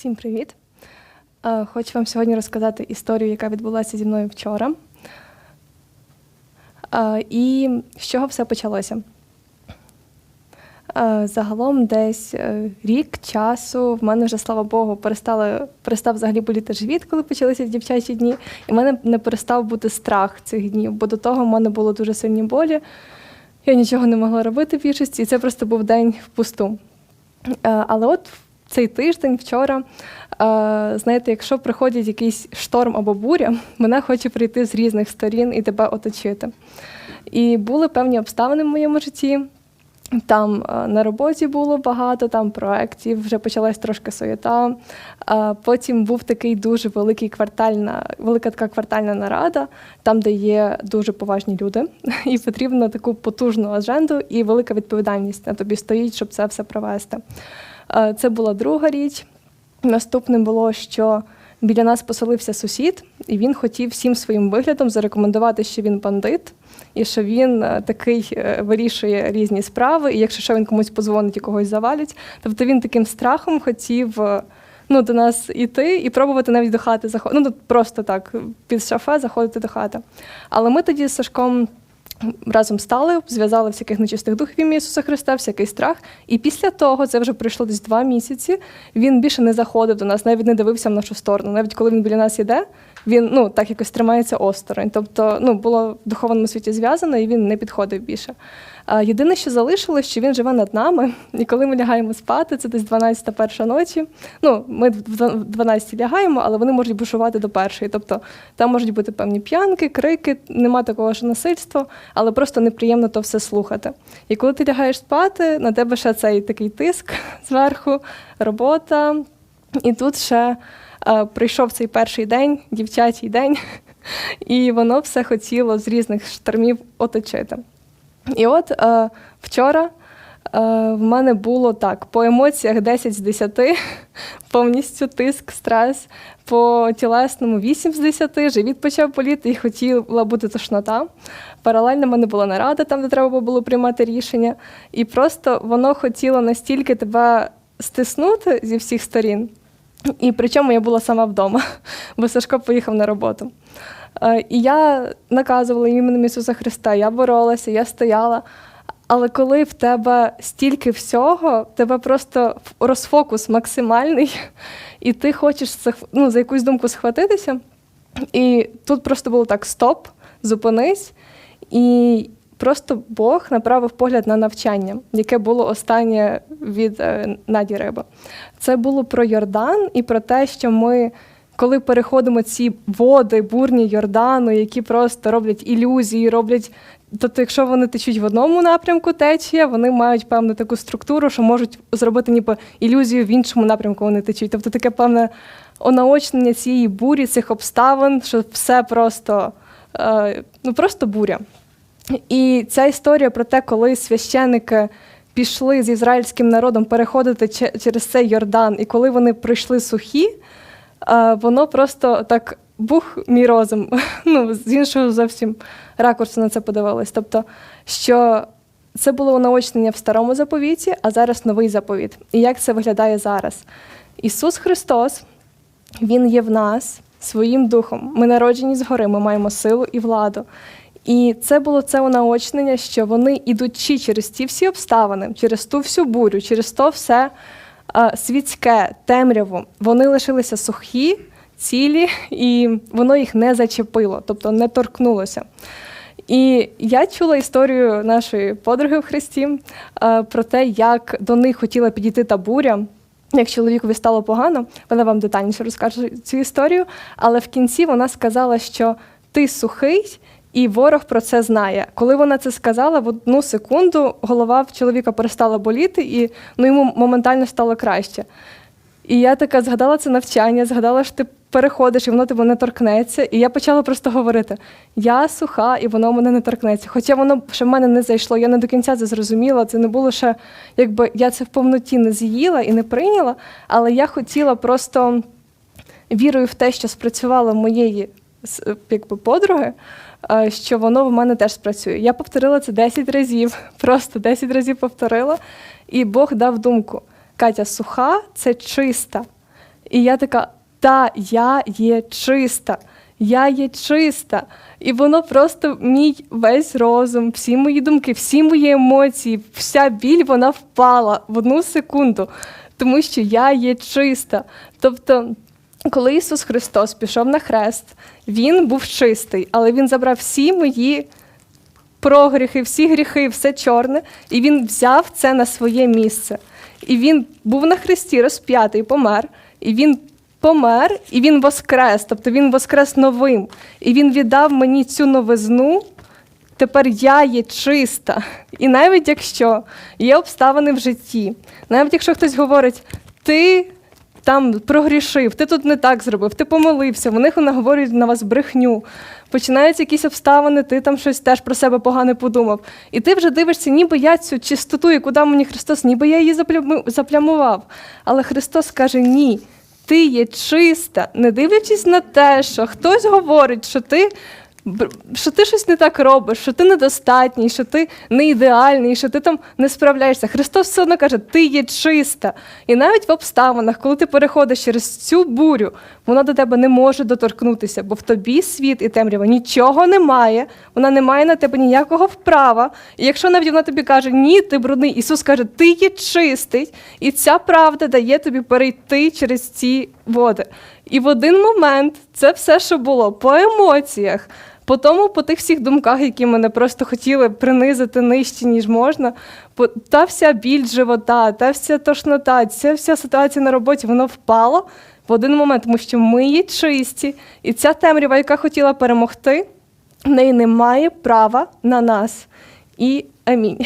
Всім привіт! Е, Хочу вам сьогодні розказати історію, яка відбулася зі мною вчора. Е, І з чого все почалося? Е, Загалом десь рік часу в мене вже, слава Богу, перестали, перестав взагалі боліти живіт, коли почалися дівчачі дні. І в мене не перестав бути страх цих днів, бо до того в мене було дуже сильні болі. Я нічого не могла робити в більшості, і це просто був день впусту. Але от цей тиждень, вчора, знаєте, якщо приходить якийсь шторм або буря, мене хоче прийти з різних сторін і тебе оточити. І були певні обставини в моєму житті. Там на роботі було багато, там проєктів, вже почалась трошки суєта. Потім був такий дуже великий квартальна, велика така квартальна нарада, там, де є дуже поважні люди, і потрібно таку потужну адженду і велика відповідальність на тобі стоїть, щоб це все провести. Е, Це була друга річ. Наступним було, що біля нас поселився сусід, і він хотів всім своїм виглядом зарекомендувати, що він бандит, і що він е, такий е, вирішує різні справи, і якщо що він комусь позвонить і когось завалить. Тобто він таким страхом хотів ну, до нас іти і пробувати навіть до хати заходити. Ну, просто так, під шафе заходити до хати. Але ми тоді з Сашком разом стали, зв'язали всяких нечистих духів ім'я Ісуса Христа, всякий страх. І після того, це вже пройшло десь два місяці, він більше не заходив до нас, навіть не дивився в нашу сторону. Навіть коли він біля нас іде, він ну, так якось тримається осторонь. Тобто ну, було в духовному світі зв'язано, і він не підходив більше. Єдине, що залишилось, що він живе над нами, і коли ми лягаємо спати, це десь 12 перша ночі. Ну, ми в 12 лягаємо, але вони можуть бушувати до першої. Тобто там можуть бути певні п'янки, крики, нема такого ж насильства, але просто неприємно то все слухати. І коли ти лягаєш спати, на тебе ще цей такий тиск зверху, робота. І тут ще е, прийшов цей перший день, дівчачий день, і воно все хотіло з різних штормів оточити. І от е, вчора е, в мене було так: по емоціях 10 з 10, повністю тиск, стрес, по тілесному 8 з 10, живіт почав боліти і хотіла бути тошнота. Паралельно в мене була нарада, там, де треба було приймати рішення. І просто воно хотіло настільки тебе стиснути зі всіх сторін. І причому я була сама вдома, бо Сашко поїхав на роботу. Е, І я наказувала іменем Ісуса Христа, я боролася, я стояла. Але коли в тебе стільки всього, в тебе просто розфокус максимальний, і ти хочеш ну, за якусь думку схватитися. І тут просто було так: стоп, зупинись. І просто Бог направив погляд на навчання, яке було останнє від е, Наді Риба. Це було про Йордан і про те, що ми, коли переходимо ці води, бурні Йордану, які просто роблять ілюзії, роблять. Тобто, якщо вони течуть в одному напрямку течія, вони мають певну таку структуру, що можуть зробити ніби ілюзію в іншому напрямку вони течуть. Тобто таке певне онаочнення цієї бурі, цих обставин, що все просто, е, ну, просто буря. І ця історія про те, коли священики пішли з ізраїльським народом переходити через цей Йордан, і коли вони пройшли сухі, воно просто так бух мій розум. Ну, з іншого зовсім ракурсу на це подивилась. Тобто, що це було наочнення в старому заповіті, а зараз новий заповіт. І як це виглядає зараз? Ісус Христос, Він є в нас своїм духом. Ми народжені згори, ми маємо силу і владу. І це було це унаочнення, що вони, ідучи через ті всі обставини, через ту всю бурю, через то все світське темряву, вони лишилися сухі, цілі, і воно їх не зачепило, тобто не торкнулося. І я чула історію нашої подруги в Христі е, про те, як до них хотіла підійти та буря. Як чоловікові стало погано, вона вам детальніше розкаже цю історію. Але в кінці вона сказала, що ти сухий, і ворог про це знає. Коли вона це сказала, в одну секунду голова в чоловіка перестала боліти, і ну, йому моментально стало краще. І я така згадала це навчання, згадала, що ти переходиш, і воно тебе не торкнеться. І я почала просто говорити: я суха, і воно мене не торкнеться. Хоча воно ще в мене не зайшло, я не до кінця це зрозуміла. Це не було ще, якби я це в повноті не з'їла і не прийняла, але я хотіла просто вірою в те, що спрацювало в моєї якби, подруги, е, що воно в мене теж спрацює. Я повторила це 10 разів, просто 10 разів повторила, і Бог дав думку: Катя, суха це чиста. І я така, та я є чиста, я є чиста. І воно просто мій весь розум, всі мої думки, всі мої емоції, вся біль вона впала в одну секунду, тому що я є чиста. Тобто, коли Ісус Христос пішов на хрест, Він був чистий, але Він забрав всі мої прогріхи, всі гріхи, все чорне, і він взяв це на своє місце. І він був на хресті розп'ятий, помер, і він помер, і він воскрес, тобто він воскрес новим. І він віддав мені цю новизну. Тепер я є чиста. І навіть якщо є обставини в житті, навіть якщо хтось говорить, ти там прогрішив, ти тут не так зробив, ти помолився, вони наговорюють на вас брехню. Починаються якісь обставини, ти там щось теж про себе погане подумав. І ти вже дивишся, ніби я цю чистоту, яку дав мені Христос, ніби я її запляму- заплямував. Але Христос каже: ні, ти є чиста, не дивлячись на те, що хтось говорить, що ти. Що ти щось не так робиш, що ти недостатній, що ти не ідеальний, що ти там не справляєшся. Христос все одно каже, ти є чиста. І навіть в обставинах, коли ти переходиш через цю бурю, вона до тебе не може доторкнутися, бо в тобі світ і темрява нічого немає, вона не має на тебе ніякого вправа. І якщо навіть вона тобі каже, ні, ти брудний, Ісус каже, ти є чистий, і ця правда дає тобі перейти через ці води. І в один момент це все, що було по емоціях. По тому, по тих всіх думках, які мене просто хотіли принизити нижче, ніж можна, по- та вся біль живота, та вся тошнота, ця вся ситуація на роботі, воно впало в один момент, тому що ми є чисті, і ця темрява, яка хотіла перемогти, в неї немає права на нас. І амінь.